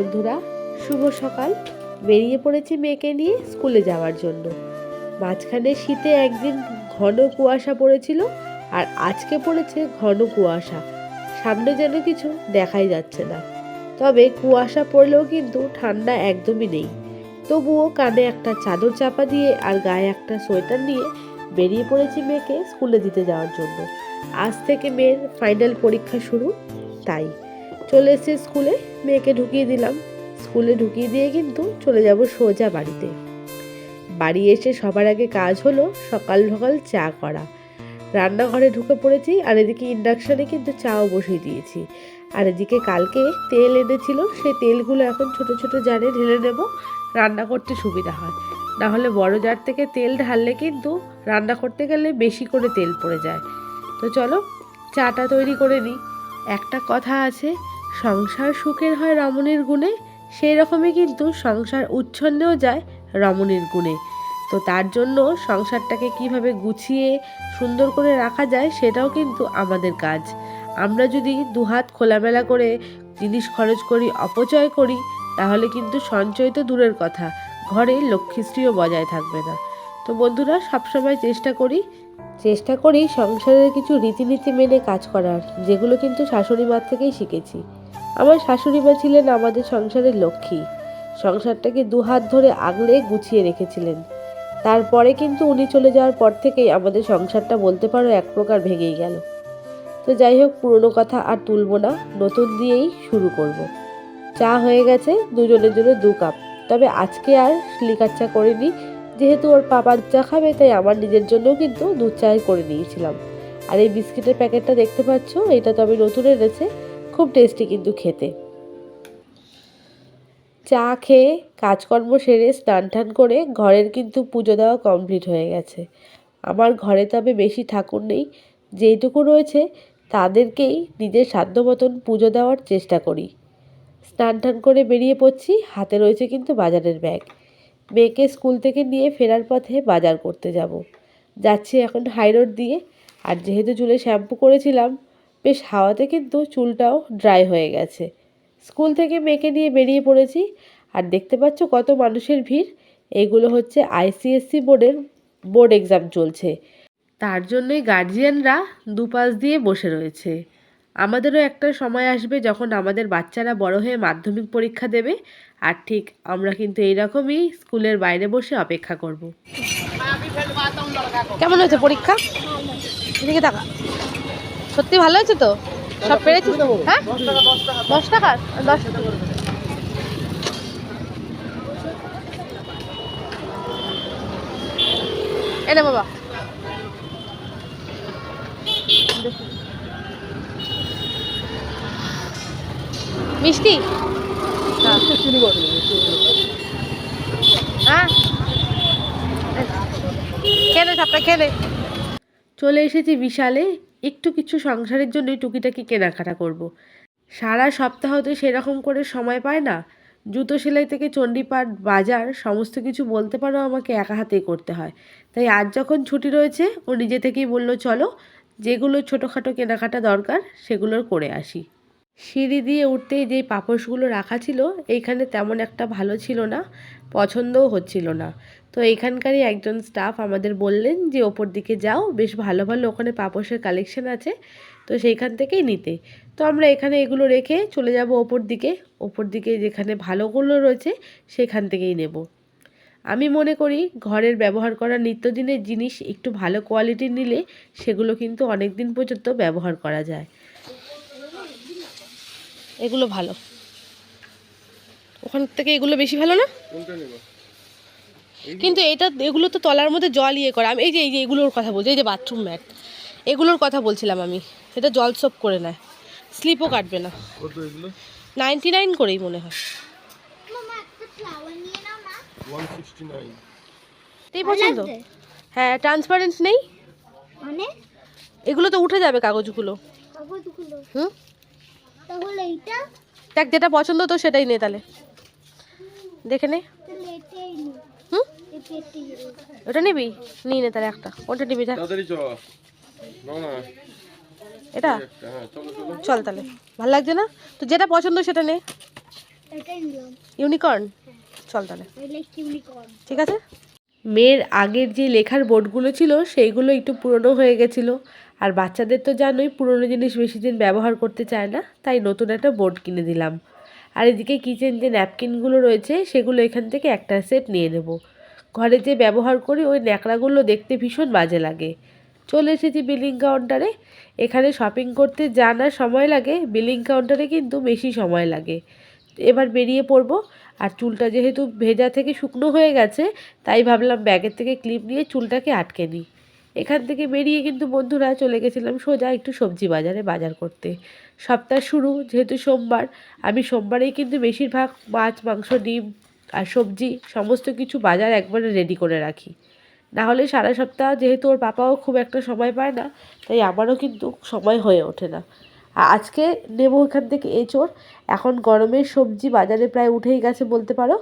বন্ধুরা, শুভ সকাল। বেরিয়ে পড়েছি মেয়েকে নিয়ে স্কুলে যাওয়ার জন্য। মাঝখানে শীতে একদিন ঘন কুয়াশা পড়েছিল, আর আজকে পড়েছে ঘন কুয়াশা। সামনে যেন কিছু দেখাই যাচ্ছে না। তবে কুয়াশা পড়লেও কিন্তু ঠান্ডা একদমই নেই। তবুও কানে একটা চাদর চাপা দিয়ে আর গায়ে একটা সোয়েটার নিয়ে বেরিয়ে পড়েছি মেয়েকে স্কুলে দিতে যাওয়ার জন্য। আজ থেকে মেয়ের ফাইনাল পরীক্ষা শুরু, তাই। চলে এসেছে স্কুলে, মেয়েকে ঢুকিয়ে দিলাম। স্কুলে ঢুকিয়ে দিয়ে কিন্তু চলে যাব সোজা বাড়িতে। বাড়ি এসে সবার আগে কাজ হলো সকাল সকাল চা করা। রান্নাঘরে ঢুকে পড়েছি আর এদিকে ইন্ডাকশানে কিন্তু চাও বসিয়ে দিয়েছি। আর এদিকে কালকে তেল এনেছিল, সেই তেলগুলো এখন ছোট ছোট জারে ঢেলে নেব, রান্না করতে সুবিধা হয়। না হলে বড় জার থেকে তেল ঢাললে কিন্তু রান্না করতে গেলে বেশি করে তেল পড়ে যায়। তো চলো, চাটা তৈরি করে নিই। একটা কথা আছে সংসার সুখের হয় রমণীর গুণে, সেই রকমই কিন্তু সংসার উচ্ছন্নেও যায় রমণীর গুণে। তো তার জন্য সংসারটাকে কীভাবে গুছিয়ে, সুন্দর করে রাখা যায় সেটাও কিন্তু আমাদের কাজ। আমরা যদি দুহাত খোলামেলা করে জিনিস খরচ করি, অপচয় করি, তাহলে কিন্তু সঞ্চয় তো দূরের কথা, ঘরে লক্ষ্মীশ্রীও বজায় থাকবে না। তো বন্ধুরা, সবসময় চেষ্টা করি চেষ্টা করি সংসারের কিছু রীতিনীতি মেনে কাজ করার, যেগুলো কিন্তু শাশুড়ি মার থেকেই শিখেছি। আমার শাশুড়ি মা ছিলেন আমাদের সংসারের লক্ষ্মী। সংসারটাকে দুহাত ধরে আগলে গুছিয়ে রেখেছিলেন। তারপরে কিন্তু উনি চলে যাওয়ার পর থেকেই আমাদের সংসারটা বলতে পারো এক প্রকার ভেঙেই গেল। তো যাই হোক, পুরনো কথা আর তুলব না, নতুন দিয়েই শুরু করব। চা হয়ে গেছে, দুজনের জন্য দু কাপ। তবে আজকে আর লিকার চা করিনি, যেহেতু ওর পাপার চা খাবে, তাই আমার নিজের জন্যও কিন্তু দুধ চা করে নিয়েছিলাম। আর এই বিস্কিটের প্যাকেটটা দেখতে পাচ্ছ, এটা তো আমি নতুন এনেছে। খুব টেস্টি কিন্তু খেতে। চা খেয়ে কাজকর্ম সেরে স্নান টান করে ঘরের কিন্তু পুজো দেওয়া কমপ্লিট হয়ে গেছে। আমার ঘরে তবে বেশি ঠাকুর নেই, যেইটুকু রয়েছে তাদেরকেই নিজের সাধ্য মতন পুজো দেওয়ার চেষ্টা করি। স্নান টান করে বেরিয়ে পড়ছি, হাতে রয়েছে কিন্তু বাজারের ব্যাগ। মেয়েকে স্কুল থেকে নিয়ে ফেরার পথে বাজার করতে যাব। যাচ্ছি এখন হাইরোড দিয়ে, আর যেহেতু চুলে শ্যাম্পু করেছিলাম বেশ হাওয়াতে কিন্তু চুলটাও ড্রাই হয়ে গেছে। স্কুল থেকে মেয়েকে নিয়ে বেরিয়ে পড়েছি আর দেখতে পাচ্ছ কত মানুষের ভিড়। এগুলো হচ্ছে আইসিএসসি বোর্ডের বোর্ড এক্সাম চলছে। তার জন্যই গার্জিয়ানরা দুপাশ দিয়ে বসে রয়েছে। আমাদেরও একটা সময় আসবে যখন আমাদের বাচ্চারা বড় হয়ে মাধ্যমিক পরীক্ষা দেবে আর ঠিক আমরা কিন্তু এইরকমই স্কুলের বাইরে বসে অপেক্ষা করব। কেমন হয়েছে পরীক্ষা? এদিকে টাকা সত্যি ভালো হয়েছে তো? সব পেরেছিস? হ্যাঁ? দশ টাকা। দশ টাকা? বাবা। মিষ্টি? হ্যাঁ? খেলে সবটা খেলে চলে এসেছি বিশালে। একটু কিছু সংসারের জন্যই টুকিটাকি কেনাকাটা করব। সারা সপ্তাহ তো সেরকম করে সময় পায় না। জুতো সেলাই থেকে চণ্ডীপাঠ, বাজার, সমস্ত কিছু বলতে পারো আমাকে একা হাতেই করতে হয়। তাই আজ যখন ছুটি রয়েছে, ও নিজে থেকেই বলল, চলো, যেগুলো ছোটোখাটো কেনাকাটা দরকার, সেগুলোর করে আসি। সিঁড়ি দিয়ে উঠতেই যেই পাপোশগুলো রাখা ছিল, এইখানে তেমন একটা ভালো ছিল না, পছন্দও হচ্ছিল না। তো এখানকারই একজন স্টাফ আমাদের বললেন যে, ওপর দিকে যাও, বেশ ভালো ভালো ওখানে পাপোশের কালেকশন আছে, তো সেইখান থেকেই নিতে। তো আমরা এখানে এগুলো রেখে চলে যাব ওপর দিকে। ওপর দিকে যেখানে ভালোগুলো রয়েছে, সেখান থেকেই নেব। আমি মনে করি ঘরের ব্যবহার করা নিত্যদিনের জিনিস, একটু ভালো কোয়ালিটির নিলে সেগুলো কিন্তু অনেক দিন পর্যন্ত ব্যবহার করা যায়। এগুলো ভালো। ওখান থেকে এগুলো বেশি ভালো না? কিন্তু এটা এগুলো তো তলার মধ্যে জল ইয়ে করে। আমি এই যে এই যে এগুলোর কথা বলছি এই যে বাথরুম ম্যাট এগুলোর কথা বলছিলাম আমি। এটা জল সোপ করে নেয়। স্লিপও কাটবে না। নাইনটি নাইন করেই মনে হয়। এই পছন্দ? হ্যাঁ ট্রান্সপারেন্ট নেই? মানে? এগুলো তো উঠে যাবে কাগজগুলো। কাগজগুলো। হুম? দেখ যেটা পছন্দ তো সেটাই নে তাহলে। দেখে নে। ওটা নিবি? নিয়ে নে তাহলে একটা। কোনটা নিবি এটা? হ্যাঁ চলো চলো। চল তাহলে। ভালো লাগছে না? তো যেটা পছন্দ সেটা নে। ইউনিকর্ন? চল তাহলে। ঠিক আছে? মেয়ের আগের যে লেখার বোর্ডগুলো ছিল সেইগুলো একটু পুরনো হয়ে গেছিল। আর বাচ্চাদের তো জানোই পুরনো জিনিস বেশি দিন ব্যবহার করতে চায় না তাই নতুন একটা বোর্ড কিনে দিলাম। আর এদিকে কিচেন যে ন্যাপকিনগুলো রয়েছে সেগুলো এখান থেকে একটা সেট নিয়ে নেব। ঘরে যে ব্যবহার করি, ওই ন্যাকড়াগুলো দেখতে ভীষণ বাজে লাগে। চলে এসেছি বিলিং কাউন্টারে। এখানে শপিং করতে না সময় লাগে, বিলিং কাউন্টারে কিন্তু বেশি সময় লাগে। এবার বেরিয়ে পড়ব। আর চুলটা যেহেতু ভেজা থেকে শুকনো হয়ে গেছে, তাই ভাবলাম ব্যাগের থেকে ক্লিপ নিয়ে চুলটাকে আটকে নিই। এখান থেকে বেরিয়ে কিন্তু বন্ধুরা চলে গেছিলাম সোজা একটু সবজি বাজারে, বাজার করতে। সপ্তাহ শুরু, যেহেতু সোমবার, আমি সোমবারেই কিন্তু বেশিরভাগ মাছ, মাংস, ডিম আর সবজি, সমস্ত কিছু বাজার একবারে রেডি করে রাখি। না হলে সারা সপ্তাহ যেহেতু ওর পাপাও খুব একটা সময় পায় না, তাই আমারও কিন্তু সময় হয়ে ওঠে না। আজকে নেব এখান থেকে এঁচোড়। এখন গরমের সবজি বাজারে প্রায় উঠেই গেছে বলতে পারো।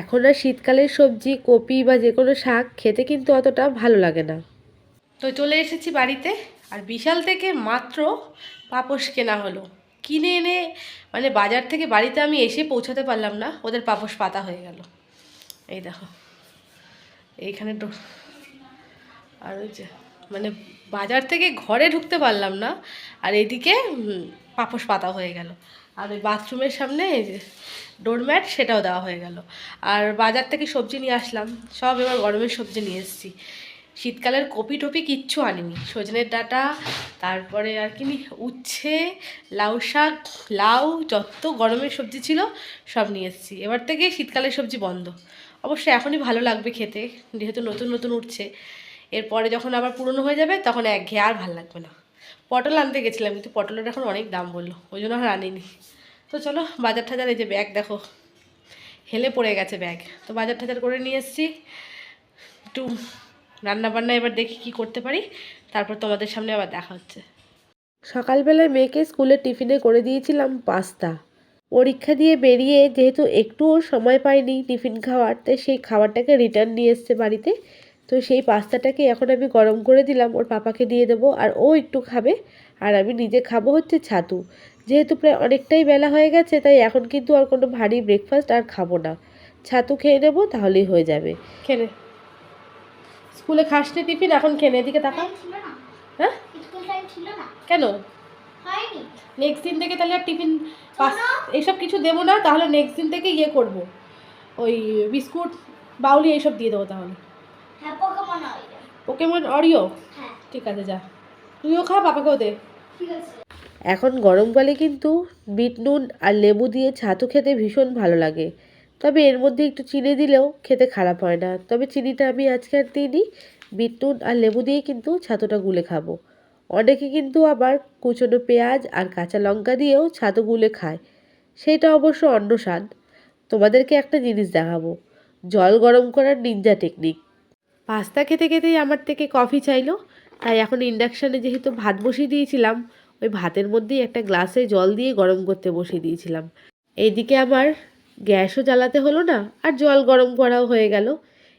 এখন আর শীতকালের সবজি, কপি বা যে কোনো শাক খেতে কিন্তু অতটা ভালো লাগে না। তো চলে এসেছি বাড়িতে। আর বিশাল থেকে মাত্র পাপোশ কেনা হলো। কিনে এনে মানে বাজার থেকে বাড়িতে আমি এসে পৌঁছাতে পারলাম না, ওদের পাপোশ পাতা হয়ে গেল। এই দেখো, এইখানে আর ওই যে মানে বাজার থেকে ঘরে ঢুকতে পারলাম না, আর এদিকে পাপোশ পাতা হয়ে গেল। আর ওই বাথরুমের সামনে ডোরম্যাট সেটাও দেওয়া হয়ে গেল। আর বাজার থেকে সবজি নিয়ে আসলাম, সব এবার গরমের সবজি নিয়ে এসেছি। শীতকালের কপি টপি কিচ্ছু আনিনি। সজনের ডাঁটা, তারপরে আর কি উচ্ছে, লাউ শাক, লাউ, যত গরমের সবজি ছিল সব নিয়ে এসেছি। এবার থেকে শীতকালের সবজি বন্ধ। অবশ্য এখনই ভালো লাগবে খেতে, যেহেতু নতুন নতুন উঠছে। এরপরে যখন আবার পুরনো হয়ে যাবে, তখন এক একঘেয়ে আর ভালো লাগবে না। পটল আনতে গেছিলাম, কিন্তু পটলের এখন অনেক দাম বলল, ওই জন্য আর আনিনি। তো চলো, বাজার ঠাজার এই যে ব্যাগ দেখো, হেলে পড়ে গেছে ব্যাগ। তো বাজার ঠাজার করে নিয়ে এসেছি। একটু রান্না বান্না এবার দেখি কি করতে পারি। তারপর তোমাদের সামনে আবার দেখা হচ্ছে। সকালবেলায় মেয়েকে স্কুলে টিফিনে করে দিয়েছিলাম পাস্তা। পরীক্ষা দিয়ে বেরিয়ে যেহেতু একটুও সময় পাইনি টিফিন খাওয়ার তাই সেই খাবারটাকে রিটার্ন নিয়ে এসছে বাড়িতে। তো সেই পাস্তাটাকে এখন আমি গরম করে দিলাম ওর পাপাকে দিয়ে দেবো আর ও একটু খাবে আর আমি নিজে খাব হচ্ছে ছাতু। যেহেতু প্রায় অনেকটাই বেলা হয়ে গেছে তাই এখন কিন্তু আর কোনো ভারী ব্রেকফাস্ট আর খাব না। ছাতু খেয়ে নেব তাহলেই হয়ে যাবে। খেলে স্কুলে খাসনি টিফিন, এখন খেয়ে এদিকে তাকা হ্যাঁ? কেন? নেক্সট দিন থেকে তাহলে আর টিফিন এইসব কিছু দেবো না, তাহলে নেক্সট দিন থেকে ইয়ে করব। ওই বিস্কুট, বাউলি এইসব দিয়ে দেবো তাহলে। আইডা পোকেমন অরিও ঠিক আছে, যা। তুইও খা পাপাকেও দে। এখন গরমকালে কিন্তু বিট নুন আর লেবু দিয়ে ছাতু খেতে ভীষণ ভালো লাগে। তবে এর মধ্যে একটু চিনি দিলেও খেতে খারাপ হয় না। তবে চিনিটা আমি আজকে আর দিইনি। বিট নুন আর লেবু দিয়ে কিন্তু ছাতুটা গুলে খাব। অনেকে কিন্তু আবার কুচনো পেঁয়াজ আর কাঁচা লঙ্কা দিয়েও ছাতু গুলে খায়। সেটা অবশ্য অন্য স্বাদ। তোমাদেরকে একটা জিনিস দেখাবো। জল গরম করার নিনজা টেকনিক পাস্তা খেতে খেতেই আমার থেকে কফি চাইলো। তাই এখন ইন্ডাকশানে যেহেতু ভাত বসিয়ে দিয়েছিলাম, ওই ভাতের মধ্যেই একটা গ্লাসে জল দিয়ে গরম করতে বসিয়ে দিয়েছিলাম। এইদিকে আমার গ্যাসও জ্বালাতে হলো না, আর জল গরম করাও হয়ে গেল।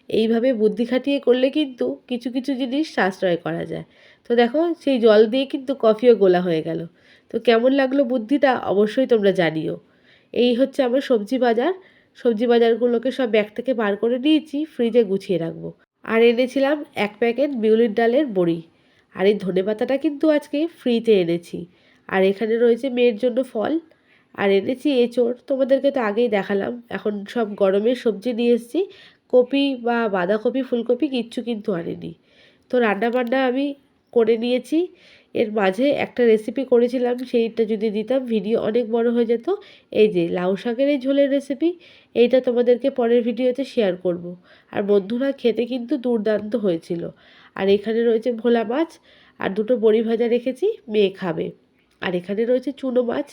এইভাবে বুদ্ধি খাটিয়ে করলে কিন্তু কিছু কিছু জিনিস সাশ্রয় করা যায়। তো দেখো, সেই জল দিয়ে কিন্তু কফিও গোলা হয়ে গেল। তো কেমন লাগল বুদ্ধিটা অবশ্যই তোমরা জানিও। এই হচ্ছে আমার সবজি বাজার। সবজি বাজারগুলোকে সব ব্যাগ থেকে বার করে নিয়েছি ফ্রিজে গুছিয়ে রাখব। আর এনেছিলাম এক প্যাকেট বিউলির ডালের বড়ি। আর এই ধনেপাতাটা কিন্তু আজকে ফ্রিতে এনেছি। আর এখানে রয়েছে মেয়ের জন্য ফল। আর এনেছি এঁচোড়। তোমাদেরকে তো আগেই দেখালাম। এখন সব গরমের সবজি নিয়ে এসেছি। কপি বা বাঁধাকপি, ফুলকপি কিচ্ছু কিন্তু আনিনি। তো রান্না বান্না আমি করে নিয়েছি। এর মাঝে একটা রেসিপি করেছিলাম, সেইটা যদি দিতাম ভিডিও অনেক বড় হয়ে যেত। এই যে লাউ শাকের এই ঝোলের রেসিপি এইটা তোমাদেরকে পরের ভিডিওতে শেয়ার করব। আর বন্ধুরা, খেতে কিন্তু দুর্দান্ত হয়েছিল। আর এখানে রয়েছে ভোলা মাছ, আর দুটো বড়ি ভাজা রেখেছি, মেয়ে খাবে। আর এখানে রয়েছে চুনো মাছ।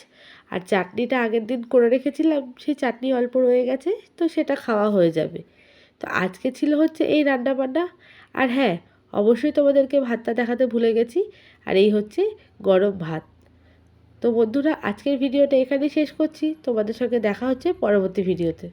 আর চাটনিটা আগের দিন করে রেখেছিলাম, সেই চাটনি অল্প রয়ে গেছে, তো সেটা খাওয়া হয়ে যাবে। তো আজকে ছিল হচ্ছে এই রান্না বান্না আর হ্যাঁ অবশ্যই তোমাদেরকে ভাতটা দেখাতে ভুলে গেছি, আর এই হচ্ছে গরম ভাত। তো বন্ধুরা, আজকের ভিডিওটা এখানেই শেষ করছি। তোমাদের সঙ্গে দেখা হচ্ছে পরবর্তী ভিডিওতে।